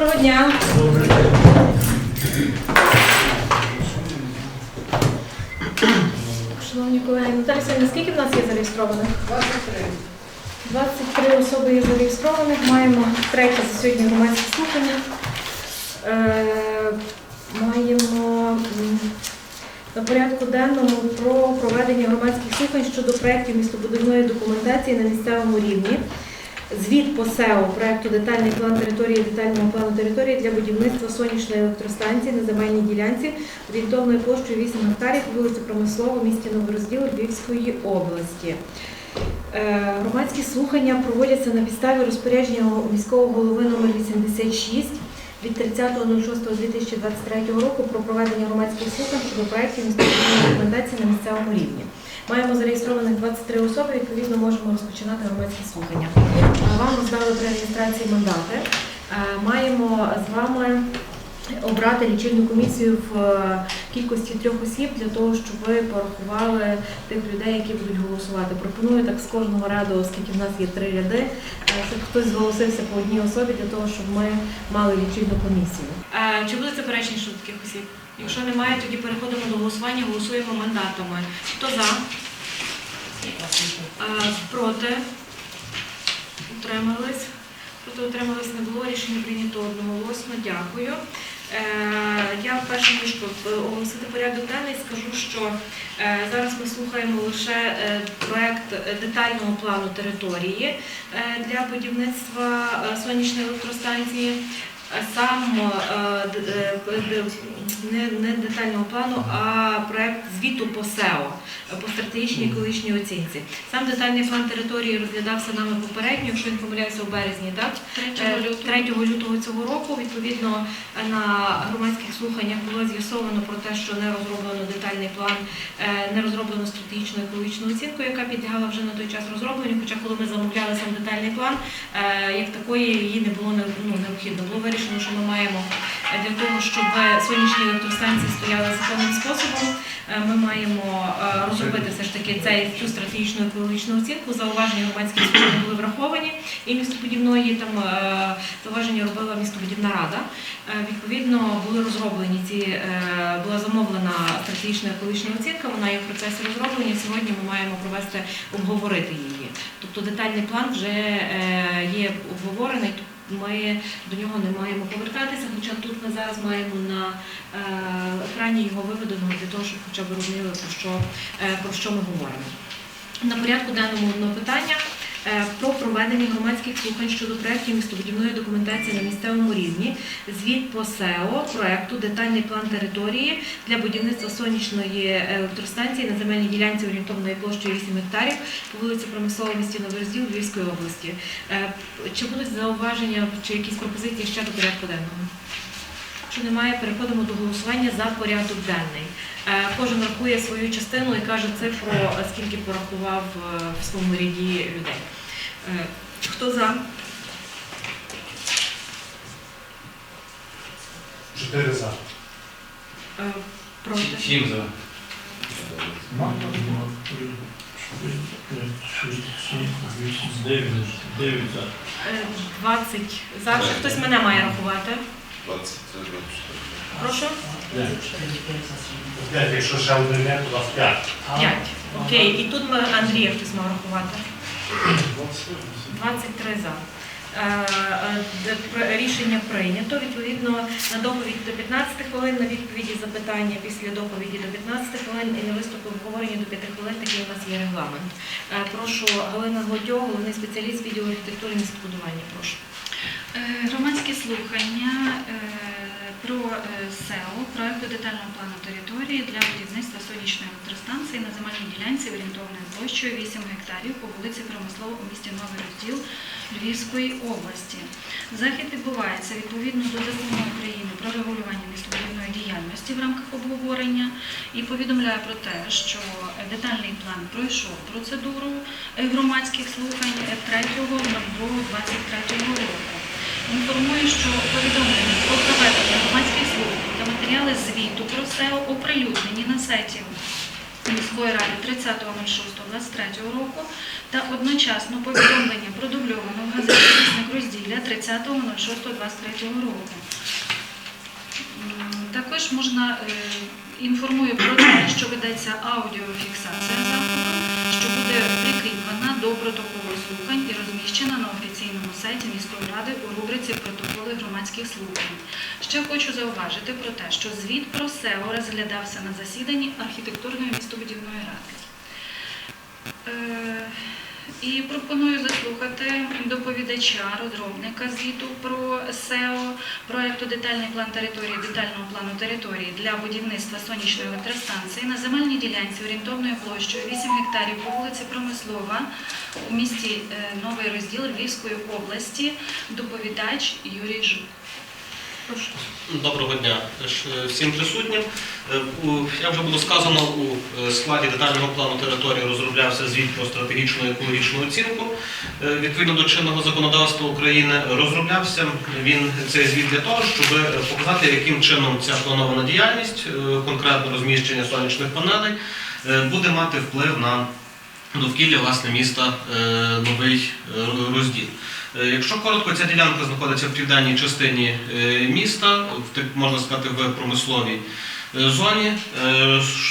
Доброго дня. Шановні колеги, Наталя Сергійовна, скільки в нас є зареєстрованих? 23. 23 особи є зареєстрованих. Маємо третє за сьогодні громадське слухання. Е, маємо на порядку денному про проведення громадських слухань щодо проєктів містобудівної документації на місцевому рівні. Звіт по СЕО проєкту детальний план території, детального плану території для будівництва сонячної електростанції на земельній ділянці орієнтовною площею 8 гектарів вулиці Промислова, місті Новорозділ Львівської області. Е, Громадські слухання проводяться на підставі розпорядження міського голови номер 86 від 30.06.2023 року про проведення громадських слухань щодо проєктів містобудівної документації на місцевому рівні. Маємо зареєстрованих 23 особи, відповідно можемо розпочинати громадські слухання. Е, Вам роздали при реєстрації мандати. Е, Маємо з вами обрати лічильну комісію в е, кількості трьох осіб для того, щоб ви порахували тих людей, які будуть голосувати. Пропоную так з кожного ряду, оскільки в нас є три ряди, е, щоб хтось зголосився по одній особі для того, щоб ми мали лічильну комісію. Е, Чи буде заперечення щодо таких осіб? Якщо немає, тоді переходимо до голосування, голосуємо мандатами. Хто за? Е, Проти? Утримались? Проти утримались не було, рішення прийнято одноголосно. Дякую. Е, Я перше ніж оголосити порядок денний, скажу, що е, зараз ми слухаємо лише е, проект детального плану території для будівництва сонячної електростанції. Е, Сам е, е, не, не детального плану, а проект звіту по СЕО е, по стратегічній екологічній оцінці. Сам детальний план території розглядався нами попередньо, якщо не помиляюся, у березні, так? 3 лютого цього року, відповідно, на громадських слуханнях було з'ясовано про те, що не розроблено детальний план, е, не розроблено стратегічну екологічну оцінку, яка підлягала вже на той час розробленню. Хоча коли ми замовляли сам детальний план, е, як такої її не було ну, необхідно. Було вирішено, що ми маємо е, для того, щоб сонячні електростанції стояли законним способом. е, Ми маємо е, розробити все ж таки цей цю стратегічну екологічну оцінку. Зауваження громадських слухань були враховані і містобудівної там зауваження робила містобудівна рада. Відповідно, були розроблені ці була замовлена стратегічна екологічна оцінка. Вона є в процесі розроблення. Сьогодні ми маємо провести обговорити її. Тобто детальний план вже є обговорений. Ми до нього не маємо повертатися, хоча тут ми зараз маємо на е, екрані його виведено для того, щоб хоча б розуміли, про що, е, про що ми говоримо. На порядку денному одного питання про проведення громадських слухань щодо проєктів містобудівної документації на місцевому рівні, звіт по СЕО проєкту детальний план території для будівництва сонячної електростанції на земельній ділянці орієнтовної площею 8 гектарів по вулиці Промислова місті Новорозділ Львівської області. Е, Чи будуть зауваження чи якісь пропозиції ще до порядку денного? Якщо немає, переходимо до голосування за порядок денний. Е, Кожен рахує свою частину і каже цифру, скільки порахував е, в своєму ряді людей. Е, Хто за? Чотири за. Проти? Сім за. Дев'ять. За. 20 за. Хтось мене має рахувати. 23, 24. Прошу? П'ять, якщо ще один не, то у вас п'ять. 5. Окей. І тут ми Андрія хтось мав рахувати. 23 за. Е, е, Рішення прийнято. Відповідно, на доповідь до 15 хвилин, на відповіді запитання після доповіді до 15 хвилин і на виступи обговорення до 5 хвилин, такий у нас є регламент. Е, Прошу Галина Гладьо, головний спеціаліст відділу архітектури і містобудування. Прошу. Е, Громадські слухання е, про е, СЕО, проекту детального плану території для будівництва сонячної електростанції на земельній ділянці орієнтовною площею 8 гектарів по вулиці Промислова у місті Новий Розділ Львівської області. Захід відбувається відповідно до закону України про регулювання містобудівної діяльності в рамках обговорення і повідомляє про те, що детальний план пройшов процедуру громадських слухань е, 3.02.23 року. Інформую, що повідомлення про проведення громадських слухань та матеріали звіту про СЕО оприлюднені на сайті міської ради 30.06.23 року та одночасно повідомлення продубльовано в газеті «Вісник розділля 30.06.23 року. Також можна е, інформую про те, що ведеться аудіофіксація заходу, що буде прикріплена до протоколу слухань і розміщена на офіційному сайті міської ради у рубриці Протоколи громадських слухань. Ще хочу зауважити про те, що звіт про СЕО розглядався на засіданні архітектурної містобудівної ради. І пропоную заслухати доповідача, розробника звіту про СЕО, проекту детальний план території, детального плану території для будівництва сонячної електростанції на земельній ділянці орієнтовною площею 8 гектарів по вулиці Промислова у місті е, Новий розділ Львівської області. Доповідач Юрій Жук. Доброго дня всім присутнім. Е, Як вже було сказано, у е, складі детального плану території розроблявся звіт про стратегічну екологічну оцінку. Е, Відповідно до чинного законодавства України розроблявся він цей звіт для того, щоб е, показати, яким чином ця планована діяльність, е, конкретно розміщення сонячних панелей, е, буде мати вплив на довкілля власне міста е, Новий е, Розділ. Е, Якщо коротко, ця ділянка знаходиться в південній частині е, міста, можна сказати, в промисловій е, зоні.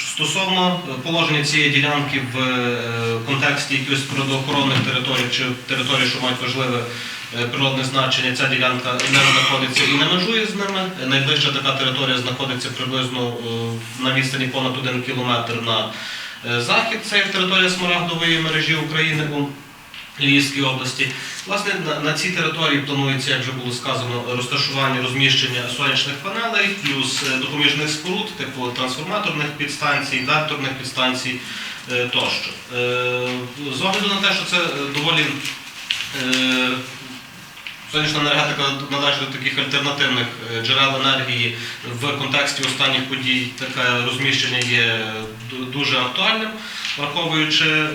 Стосовно положення цієї ділянки в контексті якихось природоохоронних територій чи територій, що мають важливе природне значення, ця ділянка не знаходиться і не межує з ними. Найближча така територія знаходиться приблизно на відстані понад один кілометр на захід. Це є територія Смарагдової мережі України у Львівській області. Власне, на, цій території планується, як вже було сказано, розташування розміщення сонячних панелей, плюс е, допоміжних споруд, типу трансформаторних підстанцій, векторних підстанцій е, тощо. Е, З огляду на те, що це доволі сонячна енергетика належить до таких альтернативних е, джерел енергії в контексті останніх подій, таке розміщення є дуже актуальним враховуючи е,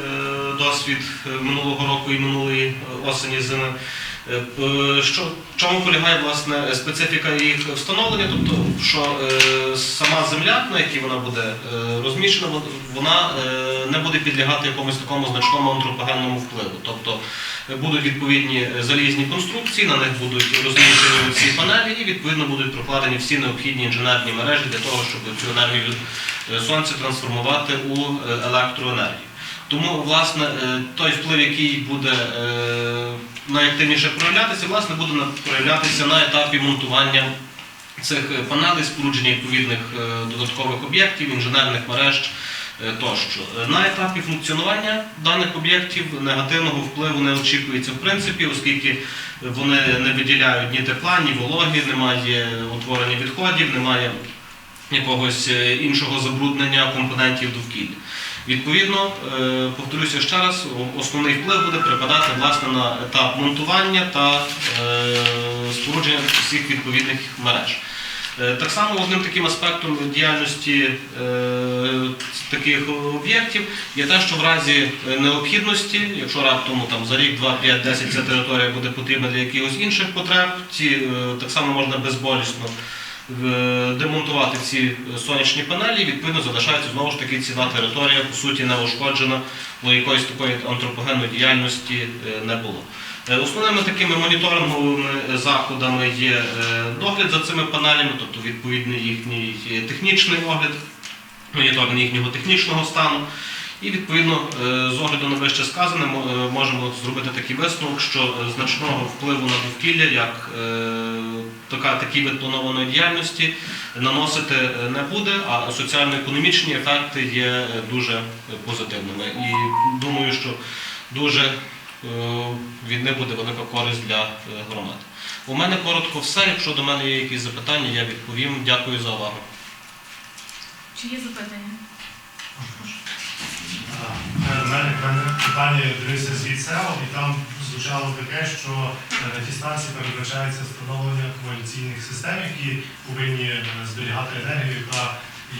досвід е, минулого року і минулої е, осені зими. Е, Що, в чому полягає власне специфіка їх встановлення? Тобто, що е, сама земля, на якій вона буде е, розміщена, вона е, не буде підлягати якомусь такому значному антропогенному впливу. Тобто е, будуть відповідні е, залізні конструкції, на них будуть розміщені ці панелі, і відповідно будуть прокладені всі необхідні інженерні мережі для того, щоб цю енергію сонця трансформувати у електроенергію. Тому, власне, е, той вплив, який буде е, найактивніше проявлятися, власне, буде проявлятися на етапі монтування цих е, панелей, спорудження відповідних додаткових об'єктів, інженерних мереж тощо. На етапі функціонування даних об'єктів негативного впливу не очікується в принципі, оскільки вони не виділяють ні тепла, ні вологи, немає утворення відходів, немає якогось іншого забруднення компонентів довкілля. Відповідно, е, повторюся ще раз, основний вплив буде припадати власне на етап монтування та е, спорудження всіх відповідних мереж. Е, Так само одним таким аспектом діяльності таких об'єктів є те, що в разі необхідності, якщо раптом там, за рік, 2, 5, 10 ця територія буде потрібна для якихось інших потреб, ці так само можна безболісно демонтувати ці сонячні панелі, і відповідно залишається знову ж таки ціла територія, по суті, не ушкоджена, бо якоїсь такої антропогенної діяльності е, не було. Е, Основними такими моніторинговими заходами є е, догляд за цими панелями, тобто відповідний їхній технічний огляд, моніторинг їхнього технічного стану. І відповідно е, з огляду на вище сказане е, можемо зробити такий висновок, що е, значного впливу на довкілля, як така, такий вид планованої діяльності, наносити не буде, а соціально-економічні ефекти є дуже позитивними. І думаю, що дуже від них буде велика користь для громад. У мене коротко все. Якщо до мене є якісь запитання, я відповім. Дякую за увагу. Чи є запитання? Е, У мене мене питання дивився звід СЕО, і там звучало таке, що е, станції передбачається встановлення коаліційних систем, які повинні е, зберігати енергію, яка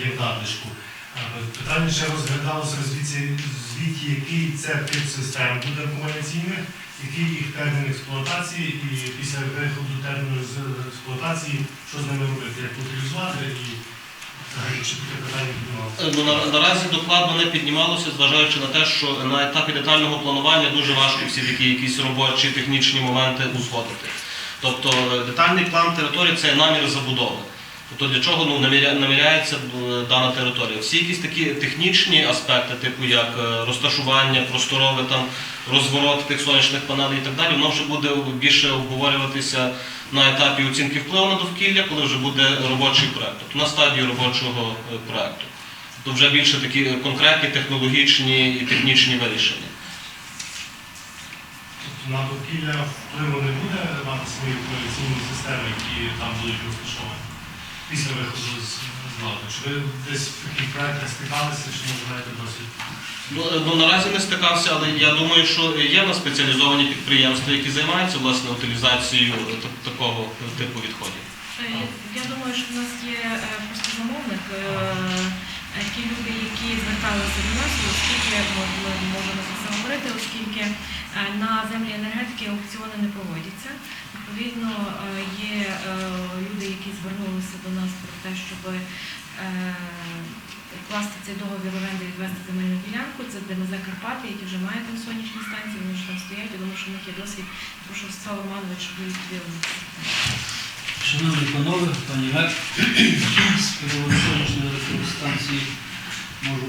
є надлишку. Е, Питання ще розглядалося в звіті, який це тип систем буде коаліційних, який їх термін експлуатації, і після виходу терміну з експлуатації, що з ними робити, як утилізувати і Ну, на- наразі докладно не піднімалося, зважаючи на те, що на етапі детального планування дуже важко всі такі якісь робочі технічні моменти узгодити. Тобто е, детальний план території це намір забудови. Тобто для чого ну, наміряється е, дана територія. Всі якісь такі технічні аспекти, типу як е, розташування, просторове там розворот тих сонячних панелей і так далі, воно вже буде більше обговорюватися на етапі оцінки впливу на довкілля, коли вже буде робочий проект. Тобто на стадії робочого е, проекту. То вже більше такі конкретні технологічні і технічні вирішення. Тобто на довкілля впливу не буде мати свої коаліційні системи, які там будуть розташовані після виходу з влади? ладу. Чи ви десь в таких проєктах стикалися, чи може маєте досвід? Ну, е, ну наразі не стикався, але я думаю, що є в нас спеціалізовані підприємства, які займаються власне утилізацією е, та- такого типу відходів. Е, Я думаю, що в нас є е, просто замовник, е, ті люди, які зверталися до нас, оскільки ми можемо за це говорити, оскільки е, на землі енергетики аукціони не проводяться. Відповідно, е, є е, люди, які звернулися до нас про те, щоб вкласти цей договір оренди відвести земельну ділянку. Це ДМЗ Карпати, які вже мають там сонячні станції, вони вже там стоять. Думаю, що в них є досвід. Прошу Ростислава Романович, ви відповіли. На. Шановні панове, пані Мер, з приводу сонячної електростанції можу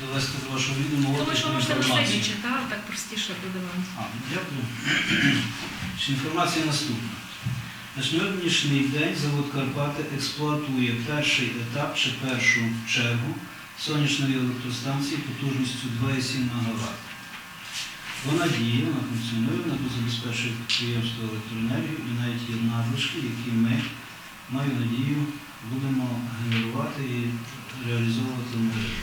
довести до вашого відома от що можете лише читав, так простіше буде вам. А, дякую. Інформація наступна. На сьогоднішній день завод Карпати експлуатує перший етап чи першу чергу сонячної електростанції потужністю 2,7 МВт. Вона діє, вона функціонує, вона забезпечує підприємство електроенергію і навіть є надлишки, які ми, маю надію, будемо генерувати і реалізовувати мережу.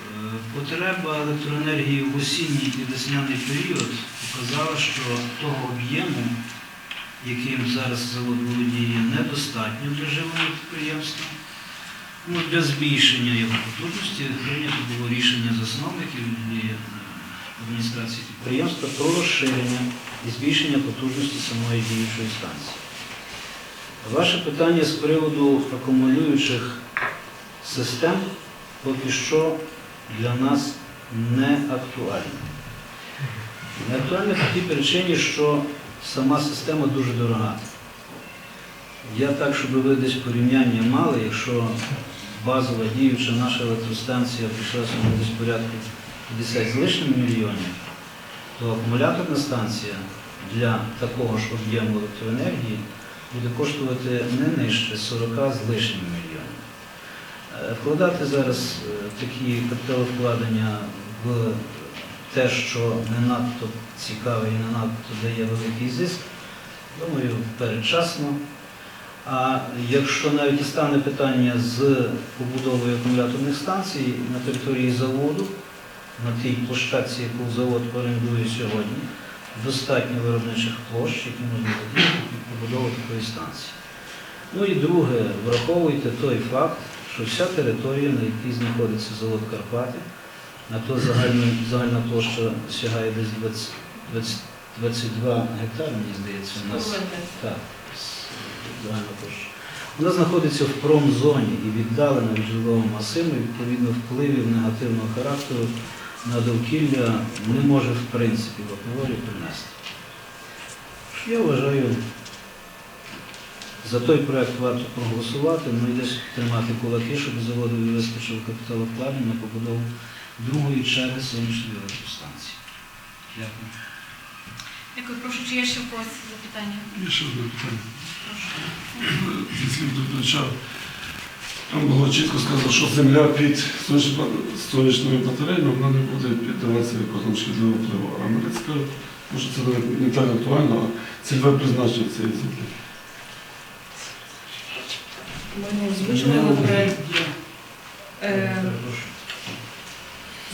Е, Потреба електроенергії в осінній і весняний період показала, що того об'єму, яким зараз завод володіє, недостатньо для живого підприємства. Ну, для збільшення його потужності прийнято було рішення засновників і е, адміністрації підприємства про розширення і збільшення потужності самої діючої станції. Ваше питання з приводу акумулюючих систем поки що для нас не актуальне. Не актуальне по тій причині, що сама система дуже дорога. Я так, щоб ви десь порівняння мали, якщо базова діюча наша електростанція прийшлася на десь порядку 50 з лишнім мільйонів, то акумуляторна станція для такого ж об'єму електроенергії буде коштувати не нижче 40 з лишнім мільйонів. Е, Вкладати зараз е, такі капіталовкладення в те, що не надто цікаве і не надто дає великий зиск, думаю, передчасно. А якщо навіть і стане питання з побудовою акумуляторних станцій на території заводу, на тій площадці, яку завод орендує сьогодні, достатньо виробничих площ, які можна задіяти під побудову такої станції. Ну і друге, враховуйте той факт, що вся територія, на якій знаходиться завод Карпати, а то загальна, загальна площа сягає десь 20, 20, 22 гектари, мені здається, у нас. Так, загальна площа. Вона знаходиться в промзоні і віддалена від жилого масиву, відповідно, впливів негативного характеру на довкілля не може в принципі в апріорі принести. Я вважаю, за той проект варто проголосувати, ну і десь тримати кулаки, щоб заводові вистачило капіталовкладення на побудову другої черги сонячної електростанції. Дякую. Дякую, прошу, чи є ще в когось запитання? Є ще одне питання. Зі слів. Там було чітко сказано, що земля під сонячною батареєю вона не буде піддаватися якомусь шкідливому впливу. А цікавить, може це не- так актуально, а цільове призначення цієї землі. Е,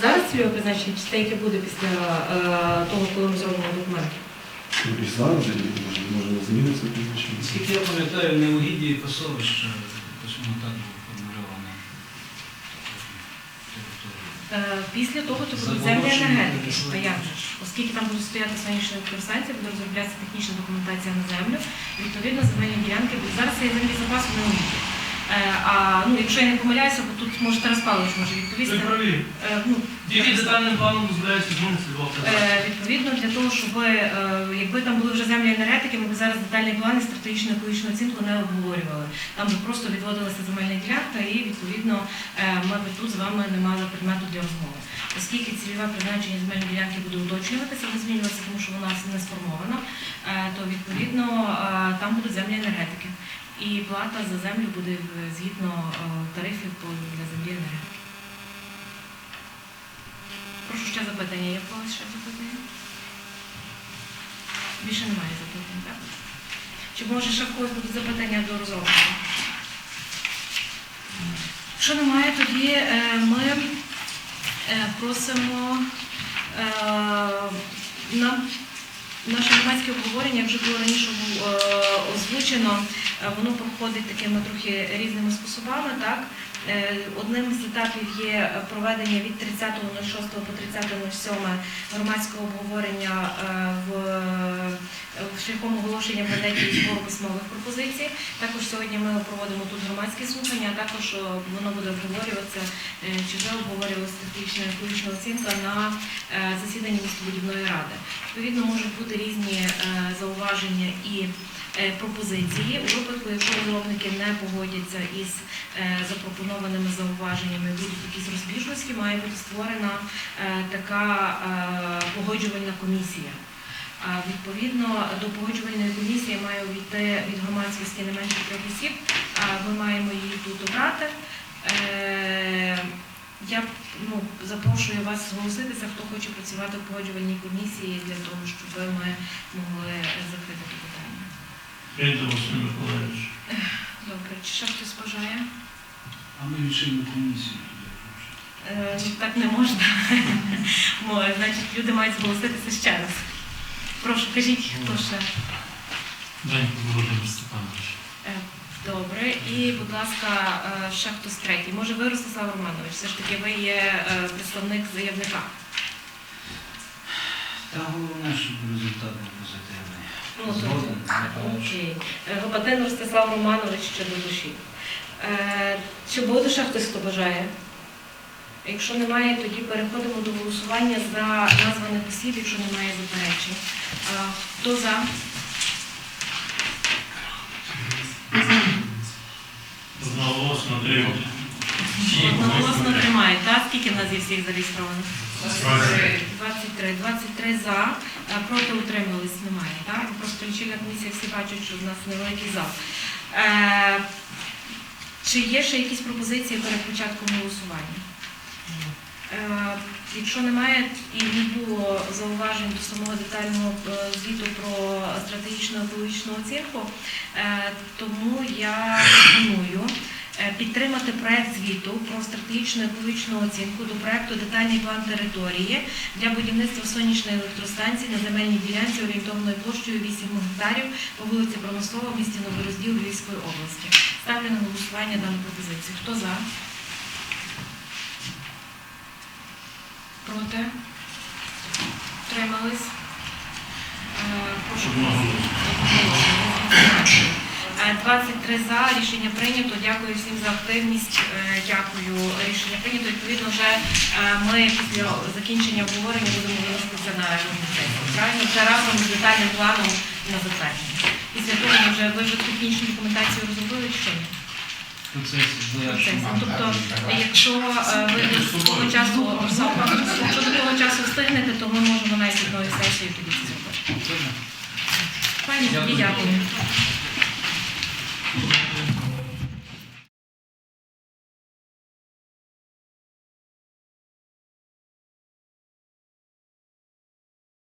Зараз цільове призначення чи те, яке буде після е, того, коли ми зробимо документи? Ну, І зараз, і може, може не зміниться призначення. Скільки я пам'ятаю, неугідді і пасовище, якось так було формульовано. Е, Після того то будуть Заболочені землі енергетики, а як же ж? Оскільки там будуть стояти сонячні електростанції, буде розроблятися технічна документація на землю, відповідно земельні ділянки будуть. Зараз є землі запасу на угідді. Е, А ну, якщо я не помиляюся, бо тут може Тарас Павлович може відповісти. Ви праві. Е, ну, Тільки детальним планом дозволяється змінити два Е, Відповідно, для того, щоб е, якби там були вже землі енергетики, ми б зараз детальний план і стратегічну екологічну оцінку не обговорювали. Там би просто відводилася земельна ділянка, і відповідно е, ми б тут з вами не мали предмету для розмови. Оскільки цільове призначення земельної ділянки буде уточнюватися, не змінюватися, тому що вона не сформована, е, то відповідно е, там будуть землі енергетики. І плата за землю буде е, згідно е, тарифів для землі енергетики. Прошу ще запитання. Є в когось ще запитання? Більше немає запитань, так? Чи може ще когось будуть запитання до розробника? Якщо немає, тоді е, ми просимо на наше громадське обговорення, вже було раніше озвучено, воно проходить такими трохи різними способами. Так? Е, Одним з етапів є проведення від 30.06 по 30.07 громадського обговорення е, в, шляхом оголошення в газеті і збору письмових пропозицій. Також сьогодні ми проводимо тут громадські слухання, а також е, воно буде обговорюватися, е, чи вже обговорювалася стратегічна екологічна оцінка на е, засіданні містобудівної ради. Відповідно, можуть бути різні е, зауваження і е, пропозиції. У випадку, якщо розробники не погодяться із е, запропонованими зауваженнями, будуть якісь розбіжності, має бути створена е, така е, погоджувальна комісія. Відповідно, до погоджувальної комісії має увійти від громадськості не менше трьох осіб. Ми маємо її тут обрати. Е, Я ну, запрошую вас зголоситися, хто хоче працювати в погоджувальній комісії для того, щоб ми могли закрити питання. Прийде Василь Миколаївич. Добре, чи ще хтось бажає? А ми рішимо комісію. Е, Так не можна. Мо, Значить, люди мають зголоситися ще раз. Прошу, кажіть, хто ще. Денько Володимир Степанович. Е, Добре, і, будь ласка, е, ще хтось третій. Може, ви, Ростислав Романович, все ж таки ви є е, представник заявника. Та головне, щоб результат був позитивний. Гопатин Ростислав Романович ще до душі. Е, Чи буде ще хтось, хто бажає? Якщо немає, тоді переходимо до голосування за названих осіб, якщо немає заперечень. Е, Хто за? Одноголосно отримати. Одноголосно тримає, так? Скільки в нас є всіх зареєстрованих? 23. 23. 23 за, Е, проти утримались немає, так? Просто лічильна комісія всі бачать, що в нас невеликий зал. Е, Чи є ще якісь пропозиції перед початком голосування? Е, Якщо немає і не було зауважень до самого детального е, звіту про стратегічну екологічну оцінку, е, тому я пропоную підтримати проект звіту про стратегічну екологічну оцінку до проекту детальний план території для будівництва сонячної електростанції на земельній ділянці орієнтовною площею 8 гектарів по вулиці Промислова в місті Новорозділ Львівської області. Ставлю на голосування дану пропозицію. Хто за? Проти? Тримались? Прошу. Одноголосно. Е, 23 за, рішення прийнято. Дякую всім за активність. Е, Дякую. Рішення прийнято. Відповідно, вже е, ми після закінчення обговорення будемо виноситися на сесію. Правильно, це разом з детальним планом на затвердження. Після того ми вже ви вже технічну документацію розробили чи що. Тобто, якщо ви до того часу якщо до того часу встигнете, то ми можемо навіть одною сесією тоді це зробити. Пані, тоді дякую.